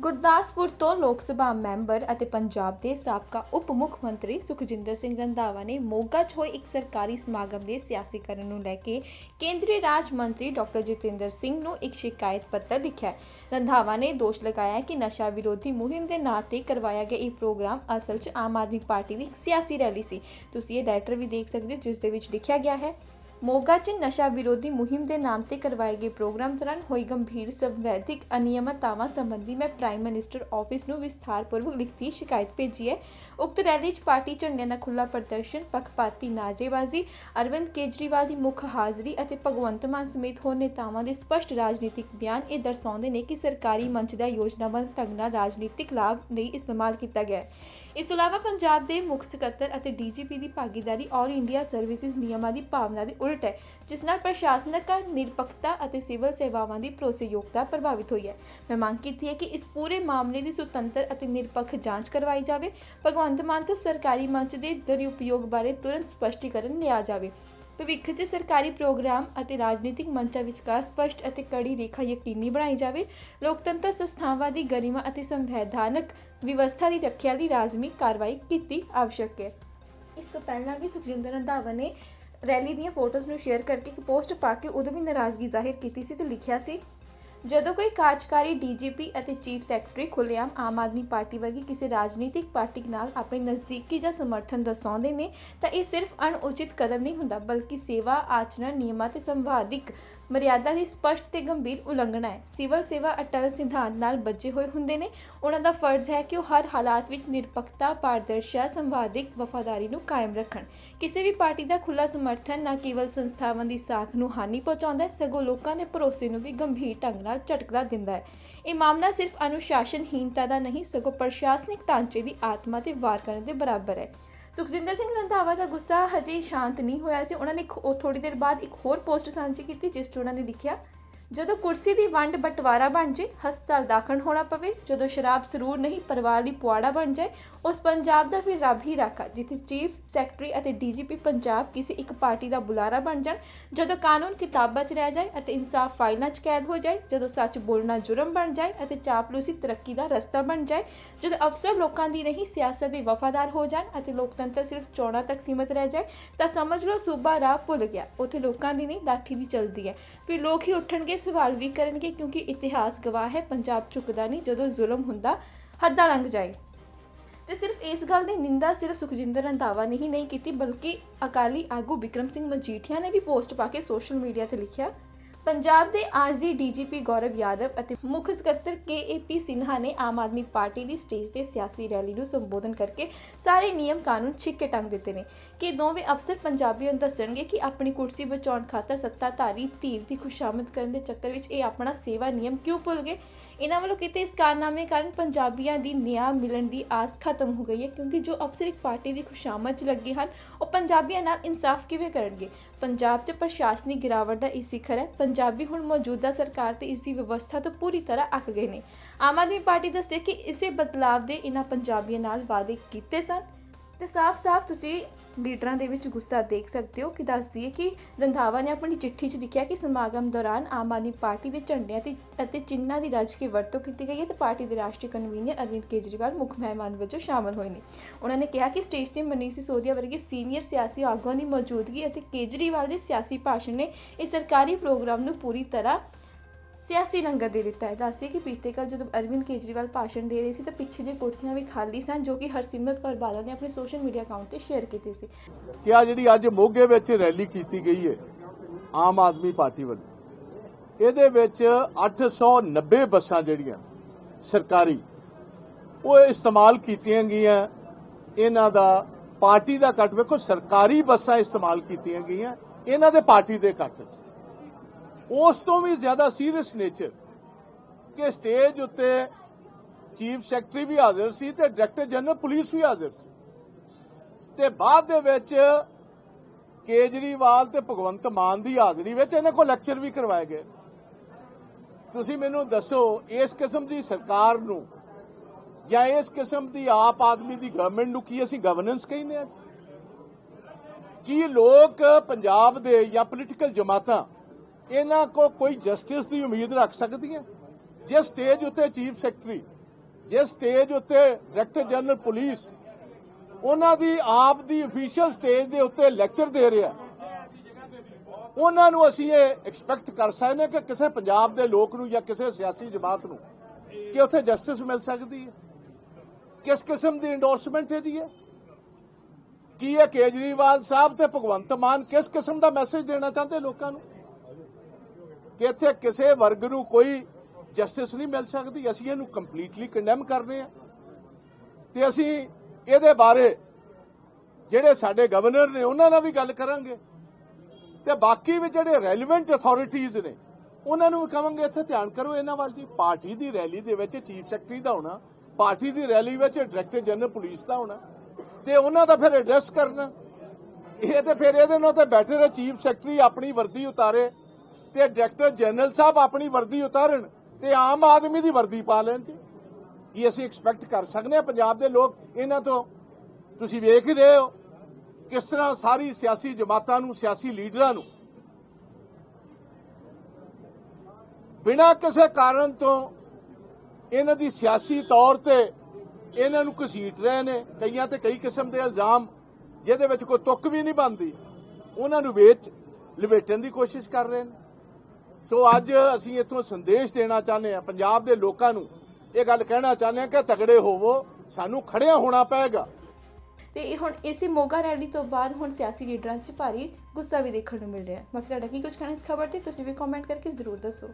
ਗੁਰਦਾਸਪੁਰ ਤੋਂ ਲੋਕ ਸਭਾ ਮੈਂਬਰ ਅਤੇ ਪੰਜਾਬ ਦੇ ਸਾਬਕਾ ਉਪ ਮੁੱਖ ਮੰਤਰੀ ਸੁਖਜਿੰਦਰ ਸਿੰਘ ਰੰਧਾਵਾ ਨੇ ਮੋਗਾ 'ਚ ਹੋਏ ਇੱਕ ਸਰਕਾਰੀ ਸਮਾਗਮ ਦੇ ਸਿਆਸੀਕਰਨ ਨੂੰ ਲੈ ਕੇ ਕੇਂਦਰੀ ਰਾਜ ਮੰਤਰੀ ਡਾਕਟਰ ਜਤਿੰਦਰ ਸਿੰਘ ਨੂੰ ਇੱਕ ਸ਼ਿਕਾਇਤ ਪੱਤਰ ਲਿਖਿਆ। ਰੰਧਾਵਾ ਨੇ ਦੋਸ਼ ਲਗਾਇਆ ਕਿ ਨਸ਼ਾ ਵਿਰੋਧੀ ਮੁਹਿੰਮ ਦੇ ਨਾਂ ਤੇ ਕਰਵਾਇਆ ਗਿਆ ਇਹ ਪ੍ਰੋਗਰਾਮ ਅਸਲ 'ਚ ਆਮ ਆਦਮੀ ਪਾਰਟੀ ਦੀ ਇੱਕ ਸਿਆਸੀ ਰੈਲੀ ਸੀ। ਤੁਸੀਂ ਇਹ ਲੈਟਰ ਵੀ ਦੇਖ ਸਕਦੇ ਹੋ, ਜਿਸ ਦੇ ਵਿੱਚ ਲਿਖਿਆ ਗਿਆ ਹੈ। ਮੋਗਾ 'ਚ ਨਸ਼ਾ ਵਿਰੋਧੀ ਮੁਹਿੰਮ ਦੇ ਨਾਮ ਤੇ ਕਰਵਾਏ ਗਏ ਪ੍ਰੋਗਰਾਮ ਦੌਰਾਨ ਹੋਈ ਗੰਭੀਰ ਸੰਵੈਦਿਕ ਅਨਿਯਮਤਾਵਾਂ ਸੰਬੰਧੀ ਮੈਂ ਪ੍ਰਾਈਮ ਮਿਨਿਸਟਰ ਆਫਿਸ ਨੂੰ ਵਿਸਥਾਰਪੂਰਵਕ ਲਿਖਤੀ ਸ਼ਿਕਾਇਤ ਭੇਜੀ ਹੈ। ਉਕਤ ਰੈਲੀ 'ਚ ਪਾਰਟੀ ਝੰਡਿਆਂ ਦਾ ਖੁੱਲਾ ਪ੍ਰਦਰਸ਼ਨ, ਪੱਖਪਾਤੀ ਨਾਅਰੇਬਾਜ਼ੀ, ਅਰਵਿੰਦ ਕੇਜਰੀਵਾਲ ਦੀ ਮੁੱਖ ਹਾਜ਼ਰੀ ਅਤੇ ਭਗਵੰਤ ਮਾਨ ਸਮੇਤ ਹੋਰ ਨੇਤਾਵਾਂ ਦੇ ਸਪਸ਼ਟ ਰਾਜਨੀਤਿਕ ਬਿਆਨ ਇਹ ਦਰਸਾਉਂਦੇ ਨੇ ਕਿ ਸਰਕਾਰੀ ਮੰਚ ਦਾ ਯੋਜਨਾਬੱਧ ਢੰਗ ਨਾਲ ਰਾਜਨੀਤਿਕ ਲਾਭ ਲਈ ਇਸਤੇਮਾਲ ਕੀਤਾ ਗਿਆ ਹੈ। ਇਸ ਤੋਂ ਇਲਾਵਾ ਪੰਜਾਬ ਦੇ ਮੁੱਖ ਸਕੱਤਰ ਅਤੇ ਡੀਜੀਪੀ ਦੀ ਭਾਗੀਦਾਰੀ ਆਲ ਇੰਡੀਆ ਸਰਵਿਸਿਜ਼ ਨਿਯਮਾਂ ਦੀ ਭਾਵਨਾ ਦੇ ਉਲਟ ਹੈ, ਜਿਸ ਨਾਲ ਪ੍ਰਸ਼ਾਸਨਿਕ ਨਿਰਪੱਖਤਾ ਅਤੇ ਸਿਵਲ ਸੇਵਾਵਾਂ ਦੀ ਭਰੋਸੇਯੋਗਤਾ ਪ੍ਰਭਾਵਿਤ ਹੋਈ ਹੈ। ਮੈਂ ਮੰਗ ਕੀਤੀ ਹੈ ਕਿ ਇਸ ਪੂਰੇ ਮਾਮਲੇ ਦੀ ਸੁਤੰਤਰ ਅਤੇ ਨਿਰਪੱਖ ਜਾਂਚ ਕਰਵਾਈ ਜਾਵੇ। ਭਗਵੰਤ ਮਾਨ ਤੋਂ ਸਰਕਾਰੀ ਮੰਚ ਦੇ ਦੁਰਉਪਯੋਗ ਬਾਰੇ ਤੁਰੰਤ ਸਪਸ਼ਟੀਕਰਨ ਲਿਆ ਜਾਵੇ। ਭਵਿੱਖ 'ਚ ਸਰਕਾਰੀ ਪ੍ਰੋਗਰਾਮ ਅਤੇ ਰਾਜਨੀਤਿਕ ਮੰਚਾਂ ਵਿਚਕਾਰ ਸਪਸ਼ਟ ਅਤੇ ਕੜੀ ਰੇਖਾ ਯਕੀਨੀ ਬਣਾਈ ਜਾਵੇ। ਲੋਕਤੰਤਰ ਸੰਸਥਾਵਾਂ ਦੀ ਗਰਿਮਾ ਅਤੇ ਸੰਵਿਧਾਨਕ ਵਿਵਸਥਾ ਦੀ ਰੱਖਿਆ ਲਈ ਲਾਜ਼ਮੀ ਕਾਰਵਾਈ ਕੀਤੀ ਆਵਸ਼ਕ ਹੈ। ਇਸ ਤੋਂ ਪਹਿਲਾਂ ਵੀ ਸੁਖਜਿੰਦਰ ਰੰਧਾਵਾ ਨੇ ਰੈਲੀ ਦੀਆਂ ਫੋਟੋਜ਼ ਨੂੰ ਸ਼ੇਅਰ ਕਰਕੇ ਇੱਕ ਪੋਸਟ ਪਾ ਕੇ ਉਦੋਂ ਵੀ ਨਾਰਾਜ਼ਗੀ ਜ਼ਾਹਿਰ ਕੀਤੀ ਸੀ ਤੇ ਲਿਖਿਆ ਸੀ, ਜਦੋਂ ਕੋਈ ਕਾਰਜਕਾਰੀ ਡੀਜੀਪੀ ਅਤੇ ਚੀਫ ਸੈਕਟਰੀ ਖੁੱਲੇਆਮ ਆਮ ਆਦਮੀ ਪਾਰਟੀ ਵਰਗੀ ਕਿਸੇ ਰਾਜਨੀਤਿਕ ਪਾਰਟੀ ਨਾਲ ਆਪਣੇ ਨਜ਼ਦੀਕੀ ਜਾਂ ਸਮਰਥਨ ਦਰਸਾਉਂਦੇ ਨੇ, ਤਾਂ ਇਹ ਸਿਰਫ ਅਣਉਚਿਤ ਕਦਮ ਨਹੀਂ ਹੁੰਦਾ, ਬਲਕਿ ਸੇਵਾ, ਆਚਰਣ, ਨਿਯਮਾਂ ਤੇ ਸੰਵਾਦਿਕ ਮਰਿਆਦਾ ਦੀ ਸਪਸ਼ਟ ਤੇ ਗੰਭੀਰ ਉਲੰਘਣਾ ਹੈ। ਸਿਵਲ ਸੇਵਾ ਅਟਲ ਸਿਧਾਂਤ ਨਾਲ ਬੱਝੇ ਹੋਏ ਹੁੰਦੇ ਨੇ। ਉਹਨਾਂ ਦਾ ਫਰਜ਼ ਹੈ ਕਿ ਉਹ ਹਰ ਹਾਲਾਤ ਵਿੱਚ ਨਿਰਪੱਖਤਾ, ਪਾਰਦਰਸ਼ਤਾ, ਸੰਵਾਦਿਕ ਵਫਾਦਾਰੀ ਨੂੰ ਕਾਇਮ ਰੱਖਣ। ਕਿਸੇ ਵੀ ਪਾਰਟੀ ਦਾ ਖੁੱਲਾ ਸਮਰਥਨ ਨਾ ਕੇਵਲ ਸੰਸਥਾਵਾਂ ਦੀ ਸਾਖ ਨੂੰ ਹਾਨੀ ਪਹੁੰਚਾਉਂਦਾ ਹੈ, ਸਗੋਂ ਲੋਕਾਂ ਦੇ ਭਰੋਸੇ ਨੂੰ ਵੀ ਗੰਭੀਰ ਢੰਗ ਨਾਲ ਝਟਕਾ ਦਿੰਦਾ ਹੈ। ਇਹ ਮਾਮਲਾ ਸਿਰਫ ਅਨੁਸ਼ਾਸਨਹੀਨਤਾ ਦਾ ਨਹੀਂ, ਸਗੋਂ ਪ੍ਰਸ਼ਾਸਨਿਕ ਢਾਂਚੇ ਦੀ ਆਤਮਾ ਤੇ ਵਾਰ ਕਰਨ ਦੇ ਬਰਾਬਰ ਹੈ। ਸੁਖਜਿੰਦਰ ਸਿੰਘ ਰੰਧਾਵਾ ਦਾ ਗੁੱਸਾ ਹਜੇ ਸ਼ਾਂਤ ਨਹੀਂ ਹੋਇਆ ਸੀ। ਉਹਨਾਂ ਨੇ ਉਹ ਥੋੜੀ ਦੇਰ ਬਾਅਦ ਇੱਕ ਹੋਰ ਪੋਸਟ ਸਾਂਝੀ ਕੀਤੀ, ਜਿਸ 'ਚ ਉਹਨਾਂ ਨੇ ਲਿਖਿਆ ਜਦੋਂ ਕੁਰਸੀ ਦੀ ਵੰਡ ਬਟਵਾਰਾ ਬਣ ਜੇ, ਹਸਪਤਾਲ ਦਾਖਲ ਹੋਣਾ ਪਵੇ। ਜਦੋਂ ਸ਼ਰਾਬ ਸਰੂਰ ਨਹੀਂ, ਪਰਿਵਾਰ ਲਈ ਪੁਆੜਾ ਬਣ ਜਾਏ, ਉਸ ਪੰਜਾਬ ਦਾ ਫਿਰ ਰੱਬ ਹੀ ਰਾਖਾ, ਜਿੱਥੇ ਚੀਫ ਸੈਕਟਰੀ ਅਤੇ ਡੀਜੀਪੀ ਪੰਜਾਬ ਕਿਸੇ ਇੱਕ ਪਾਰਟੀ ਦਾ ਬੁਲਾਰਾ ਬਣ ਜਾਣ। ਜਦੋਂ ਕਾਨੂੰਨ ਕਿਤਾਬਾਂ 'ਚ ਰਹਿ ਜਾਏ ਅਤੇ ਇਨਸਾਫ ਫਾਈਲਾਂ 'ਚ ਕੈਦ ਹੋ ਜਾਏ, ਜਦੋਂ ਸੱਚ ਬੋਲਣਾ ਜੁਰਮ ਬਣ ਜਾਏ ਅਤੇ ਚਾਪਲੂਸੀ ਤਰੱਕੀ ਦਾ ਰਸਤਾ ਬਣ ਜਾਏ, ਜਦੋਂ ਅਫਸਰ ਲੋਕਾਂ ਦੀ ਨਹੀਂ, ਸਿਆਸਤ ਦੇ ਵਫਾਦਾਰ ਹੋ ਜਾਣ ਅਤੇ ਲੋਕਤੰਤਰ ਸਿਰਫ ਚੋਣਾਂ ਤੱਕ ਸੀਮਤ ਰਹਿ ਜਾਏ, ਤਾਂ ਸਮਝ ਲਓ ਸੂਬਾ ਰਾਹ ਭੁੱਲ ਗਿਆ। ਉੱਥੇ ਲੋਕਾਂ ਦੀ ਨਹੀਂ, ਲਾਠੀ ਦੀ ਚੱਲਦੀ ਹੈ। ਫਿਰ ਲੋਕ ਹੀ ਉੱਠਣਗੇ ਸਵਾਲ ਵੀ ਕਰਨਗੇ ਕਿਉਂਕਿ ਇਤਿਹਾਸ ਗਵਾਹ ਹੈ, ਪੰਜਾਬ ਝੁਕਦਾ ਨਹੀਂ ਜਦੋਂ ਜ਼ੁਲਮ ਹੁੰਦਾ, ਹੱਦਾਂ ਲੰਘ ਜਾਏ। ਤੇ ਸਿਰਫ ਇਸ ਗੱਲ ਦੀ ਨਿੰਦਾ ਸਿਰਫ ਸੁਖਜਿੰਦਰ ਰੰਧਾਵਾ ਨੇ ਹੀ ਨਹੀਂ ਕੀਤੀ, ਬਲਕਿ ਅਕਾਲੀ ਆਗੂ ਵਿਕਰਮ ਸਿੰਘ ਮਜੀਠੀਆ ਨੇ ਵੀ ਪੋਸਟ ਪਾ ਕੇ ਸੋਸ਼ਲ ਮੀਡੀਆ ਤੇ ਲਿਖਿਆ ਪੰਜਾਬ ਦੇ ਆਰਜੀ ਡੀਜੀਪੀ ਗੌਰਵ ਯਾਦਵ ਅਤੇ ਮੁੱਖ ਸਕੱਤਰ ਕੇਏਪੀ ਸਿਨਹਾ ਨੇ ਆਮ ਆਦਮੀ ਪਾਰਟੀ ਦੀ ਸਟੇਜ ਤੇ ਸਿਆਸੀ ਰੈਲੀ ਨੂੰ ਸੰਬੋਧਨ ਕਰਕੇ ਸਾਰੇ ਨਿਯਮ ਕਾਨੂੰਨ ਛਿੱਕੇ ਟੰਗ ਦਿੱਤੇ ਨੇ ਕਿ ਦੋਵੇਂ ਅਫਸਰ ਪੰਜਾਬੀਆਂ ਨੂੰ ਦੱਸਣਗੇ ਕਿ ਆਪਣੀ ਕੁਰਸੀ ਬਚਾਉਣ ਖਾਤਰ ਸੱਤਾਧਾਰੀ ਧੀਰ ਦੀ ਖੁਸ਼ਾਮਦ ਕਰਨ ਦੇ ਚੱਕਰ ਵਿੱਚ ਇਹ ਆਪਣਾ ਸੇਵਾ ਨਿਯਮ ਕਿਉਂ ਭੁੱਲ ਗਏ? ਇਹਨਾਂ ਵੱਲੋਂ ਕੀਤੇ ਇਸ ਕਾਰਨਾਮੇ ਕਾਰਨ ਪੰਜਾਬੀਆਂ ਦੀ ਨਿਆਂ ਮਿਲਣ ਦੀ ਆਸ ਖਤਮ ਹੋ ਗਈ ਹੈ, ਕਿਉਂਕਿ ਜੋ ਅਫਸਰ ਇੱਕ ਪਾਰਟੀ ਦੀ ਖੁਸ਼ਾਮਦ 'ਚ ਲੱਗੇ ਹਨ, ਉਹ ਪੰਜਾਬੀਆਂ ਨਾਲ ਇਨਸਾਫ ਕਿਵੇਂ ਕਰਨਗੇ? ਪੰਜਾਬ 'ਚ ਪ੍ਰਸ਼ਾਸਨਿਕ ਗਿਰਾਵਟ ਦਾ ਇਹ ਸਿਖਰ ਹੈ। ਪੰਜਾਬੀ ਹੁਣ ਮੌਜੂਦਾ ਸਰਕਾਰ ਤੇ ਇਸ ਦੀ ਵਿਵਸਥਾ ਤੋਂ ਪੂਰੀ ਤਰ੍ਹਾਂ ਅੱਕ ਗਏ ਨੇ। ਆਮ ਆਦਮੀ ਪਾਰਟੀ ਦੱਸੇ ਕਿ ਇਸੇ ਬਦਲਾਵ ਦੇ ਇਹਨਾਂ ਪੰਜਾਬੀਆਂ ਨਾਲ ਵਾਅਦੇ ਕੀਤੇ ਸਨ। ਤੇ ਸਾਫ਼-ਸਾਫ਼ ਤੁਸੀਂ ਲੀਡਰਾਂ ਦੇ ਵਿੱਚ ਗੁੱਸਾ ਦੇਖ ਸਕਦੇ ਹੋ ਕਿ ਦੱਸਦੀ ਹੈ ਕਿ ਰੰਧਾਵਾ ਨੇ ਆਪਣੀ ਚਿੱਠੀ 'ਚ ਲਿਖਿਆ ਕਿ ਸਮਾਗਮ ਦੌਰਾਨ ਆਮ ਆਦਮੀ ਪਾਰਟੀ ਦੇ ਝੰਡਿਆਂ ਤੇ ਅਤੇ ਚਿੰਨ੍ਹਾਂ ਦੀ ਰੱਜ ਕੇ ਵਰਤੋਂ ਕੀਤੀ ਗਈ ਹੈ ਤੇ ਪਾਰਟੀ ਦੇ ਰਾਸ਼ਟਰੀ ਕਨਵੀਨਰ ਅਰਵਿੰਦ ਕੇਜਰੀਵਾਲ ਮੁੱਖ ਮਹਿਮਾਨ ਵਜੋਂ ਸ਼ਾਮਲ ਹੋਏ ਨੇ। ਉਹਨਾਂ ਨੇ ਕਿਹਾ ਕਿ ਸਟੇਜ ਤੇ ਮਨੀਸ਼ ਸਿਸੋਦੀਆ ਵਰਗੇ ਸੀਨੀਅਰ ਸਿਆਸੀ ਆਗੂਆਂ ਦੀ ਮੌਜੂਦਗੀ ਅਤੇ ਕੇਜਰੀਵਾਲ ਦੇ ਸਿਆਸੀ ਭਾਸ਼ਣ ਨੇ ਇਸ ਸਰਕਾਰੀ ਪ੍ਰੋਗਰਾਮ ਨੂੰ ਪੂਰੀ ਤਰ੍ਹਾਂ ਸਿਆਸੀ ਲੰਗਰ ਦੇ ਦਿੱਤਾ ਹੈ। ਦੱਸਦੀ ਕਿ ਬੀਤੇ ਕੱਲ ਜਦੋਂ ਅਰਵਿੰਦ ਕੇਜਰੀਵਾਲ ਭਾਸ਼ਣ ਦੇ ਰਹੇ ਸੀ, ਤਾਂ ਪਿੱਛੇ ਦੀਆਂ ਕੁਰਸੀਆਂ ਵੀ ਖਾਲੀ ਸਨ, ਜੋ ਕਿ ਹਰਸਿਮਰਤ ਕੌਰ ਬਾਦਲ ਨੇ ਆਪਣੇ ਸੋਸ਼ਲ ਮੀਡੀਆ ਅਕਾਊਂਟ ਤੇ ਸ਼ੇਅਰ ਕੀਤੀ ਸੀ। ਕਿ ਆ ਜਿਹੜੀ ਅੱਜ ਮੋਗੇ ਵਿੱਚ ਰੈਲੀ ਕੀਤੀ ਗਈ ਹੈ, ਆਮ ਆਦਮੀ ਪਾਰਟੀ ਵੱਲੋਂ, ਇਹਦੇ ਵਿੱਚ 890 ਬੱਸਾਂ ਜਿਹੜੀਆਂ ਸਰਕਾਰੀ, ਉਹ ਇਸਤੇਮਾਲ ਕੀਤੀਆਂ ਗਈਆਂ। ਇਹਨਾਂ ਦਾ ਪਾਰਟੀ ਦਾ ਕੱਟ, ਵੇਖੋ, ਸਰਕਾਰੀ ਬੱਸਾਂ ਇਸਤੇਮਾਲ ਕੀਤੀਆਂ ਗਈਆਂ। ਇਹਨਾਂ ਦੇ ਪਾਰਟੀ ਦੇ ਕੱਟ ਉਸ ਤੋਂ ਵੀ ਜ਼ਿਆਦਾ ਸੀਰੀਅਸ ਨੇਚਰ ਕਿ ਸਟੇਜ ਉੱਤੇ ਚੀਫ ਸੈਕਟਰੀ ਵੀ ਹਾਜ਼ਰ ਸੀ ਤੇ ਡਾਇਰੈਕਟਰ ਜਨਰਲ ਪੁਲਿਸ ਵੀ ਹਾਜ਼ਰ ਸੀ। ਤੇ ਬਾਅਦ ਦੇ ਵਿੱਚ ਕੇਜਰੀਵਾਲ ਤੇ ਭਗਵੰਤ ਮਾਨ ਦੀ ਹਾਜ਼ਰੀ ਵਿੱਚ ਇਹਨਾਂ ਕੋਲ ਲੈਕਚਰ ਵੀ ਕਰਵਾਏ ਗਏ। ਤੁਸੀਂ ਮੈਨੂੰ ਦੱਸੋ, ਇਸ ਕਿਸਮ ਦੀ ਸਰਕਾਰ ਨੂੰ ਜਾਂ ਇਸ ਕਿਸਮ ਦੀ ਆਪ ਆਦਮੀ ਦੀ ਗਵਰਨਮੈਂਟ ਨੂੰ ਕੀ ਅਸੀਂ ਗਵਰਨੈਂਸ ਕਹਿੰਦੇ ਆ ਕੀ ਲੋਕ ਪੰਜਾਬ ਦੇ ਜਾਂ ਪੋਲੀਟੀਕਲ ਜਮਾਤਾਂ ਇਹਨਾਂ ਕੋ ਕੋਈ ਜਸਟਿਸ ਦੀ ਉਮੀਦ ਰੱਖ ਸਕਦੀ ਹੈ? ਜਿਸ ਸਟੇਜ ਉੱਤੇ ਚੀਫ ਸੈਕਟਰੀ, ਜਿਸ ਸਟੇਜ ਉੱਤੇ ਡਾਇਰੈਕਟਰ ਜਨਰਲ ਪੁਲਿਸ, ਉਹਨਾਂ ਦੀ ਆਪ ਦੀ ਅਫੀਸ਼ੀਅਲ ਸਟੇਜ ਦੇ ਉੱਤੇ ਲੈਕਚਰ ਦੇ ਰਿਹਾ ਉਹਨਾਂ ਨੂੰ ਅਸੀਂ ਇਹ ਐਕਸਪੈਕਟ ਕਰ ਸਕਦੇ ਹਾਂ ਕਿ ਕਿਸੇ ਪੰਜਾਬ ਦੇ ਲੋਕ ਨੂੰ ਜਾਂ ਕਿਸੇ ਸਿਆਸੀ ਜਮਾਤ ਨੂੰ ਕਿ ਉੱਥੇ ਜਸਟਿਸ ਮਿਲ ਸਕਦੀ ਹੈ। ਕਿਸ ਕਿਸਮ ਦੀ ਇੰਡੋਰਸਮੈਂਟ ਇਹਦੀ ਹੈ? ਕੀ ਇਹ ਕੇਜਰੀਵਾਲ ਸਾਹਿਬ ਤੇ ਭਗਵੰਤ ਮਾਨ ਕਿਸ ਕਿਸਮ ਦਾ ਮੈਸੇਜ ਦੇਣਾ ਚਾਹੁੰਦੇ ਲੋਕਾਂ ਨੂੰ? ਕਿ ਇੱਥੇ ਕਿਸੇ ਵਰਗ ਨੂੰ ਕੋਈ ਜਸਟਿਸ ਨਹੀਂ ਮਿਲ ਸਕਦੀ। ਅਸੀਂ ਇਹਨੂੰ ਕੰਪਲੀਟਲੀ ਕੰਡੈਮ ਕਰਨੇ ਆ। ਤੇ ਅਸੀਂ ਇਹਦੇ ਬਾਰੇ ਜਿਹੜੇ ਸਾਡੇ ਗਵਰਨਰ ਨੇ, ਉਹਨਾਂ ਨਾਲ ਵੀ ਗੱਲ ਕਰਾਂਗੇ। ਤੇ ਬਾਕੀ ਵੀ ਜਿਹੜੇ ਰੈਲੇਵੈਂਟ ਅਥਾਰਟੀਆਂ ਨੇ, ਉਹਨਾਂ ਨੂੰ ਵੀ ਕਹਾਂਗੇ ਇੱਥੇ ਧਿਆਨ ਕਰੋ ਇਹਨਾਂ ਵੱਲ ਜੀ। ਪਾਰਟੀ ਦੀ ਰੈਲੀ ਦੇ ਵਿੱਚ ਚੀਫ ਸੈਕਟਰੀ ਦਾ ਹੋਣਾ, ਪਾਰਟੀ ਦੀ ਰੈਲੀ ਵਿੱਚ ਡਾਇਰੈਕਟਰ ਜਨਰਲ ਪੁਲਿਸ ਦਾ ਹੋਣਾ, ਤੇ ਉਹਨਾਂ ਦਾ ਫਿਰ ਐਡਰੈਸ ਕਰਨਾ। ਇਹ ਤੇ ਫਿਰ ਇਹਦੇ ਨਾਲ ਤੇ ਬੈਠੇ ਹੈ ਚੀਫ ਸੈਕਟਰੀ ਆਪਣੀ ਵਰਦੀ ਉਤਾਰੇ ਤੇ ਡਾਇਰੈਕਟਰ ਜਨਰਲ ਸਾਹਿਬ ਆਪਣੀ ਵਰਦੀ ਉਤਾਰਨ ਤੇ ਆਮ ਆਦਮੀ ਦੀ ਵਰਦੀ ਪਾ ਲੈਣ ਜੀ। ਕੀ ਅਸੀਂ ਐਕਸਪੈਕਟ ਕਰ ਸਕਦੇ ਹਾਂ ਪੰਜਾਬ ਦੇ ਲੋਕ ਇਹਨਾਂ ਤੋਂ? ਤੁਸੀਂ ਵੇਖ ਹੀ ਰਹੇ ਹੋ ਕਿਸ ਤਰ੍ਹਾਂ ਸਾਰੀ ਸਿਆਸੀ ਜਮਾਤਾਂ ਨੂੰ, ਸਿਆਸੀ ਲੀਡਰਾਂ ਨੂੰ ਬਿਨਾਂ ਕਿਸੇ ਕਾਰਨ ਤੋਂ ਇਹਨਾਂ ਦੀ ਸਿਆਸੀ ਤੌਰ ਤੇ ਇਹਨਾਂ ਨੂੰ ਘਸੀਟ ਰਹੇ ਨੇ। ਕਈਆਂ ਤੇ ਕਈ ਕਿਸਮ ਦੇ ਇਲਜ਼ਾਮ ਜਿਹਦੇ ਵਿੱਚ ਕੋਈ ਤੁੱਕ ਵੀ ਨਹੀਂ ਬਣਦੀ। ਉਹਨਾਂ ਨੂੰ ਵੇਚ ਲਵੇਟਣ ਦੀ ਕੋਸ਼ਿਸ਼ ਕਰ ਰਹੇ ਨੇ। ਸੋ ਅੱਜ ਅਸੀਂ ਇੱਥੋਂ ਸੰਦੇਸ਼ ਦੇਣਾ ਚਾਹੁੰਦੇ ਹਾਂ ਪੰਜਾਬ ਦੇ ਲੋਕਾਂ ਨੂੰ, ਇਹ ਗੱਲ ਕਹਿਣਾ ਚਾਹੁੰਦੇ ਆ ਕਿ ਤਗੜੇ ਹੋਵੋ, ਸਾਨੂੰ ਖੜਿਆ ਹੋਣਾ ਪਏਗਾ। ਤੇ ਇਹ ਹੁਣ ਇਸੇ ਮੋਗਾ ਰੈਲੀ ਤੋਂ ਬਾਅਦ ਹੁਣ ਸਿਆਸੀ ਲੀਡਰਾਂ 'ਚ ਭਾਰੀ ਗੁੱਸਾ ਵੀ ਦੇਖਣ ਨੂੰ ਮਿਲ ਰਿਹਾ ਹੈ। ਬਾਕੀ ਤੁਹਾਡਾ ਕੀ ਕੁਝ ਕਹਿਣਾ ਇਸ ਖਬਰ ਤੇ, ਤੁਸੀਂ ਵੀ ਕਮੈਂਟ ਕਰਕੇ ਜ਼ਰੂਰ ਦੱਸੋ।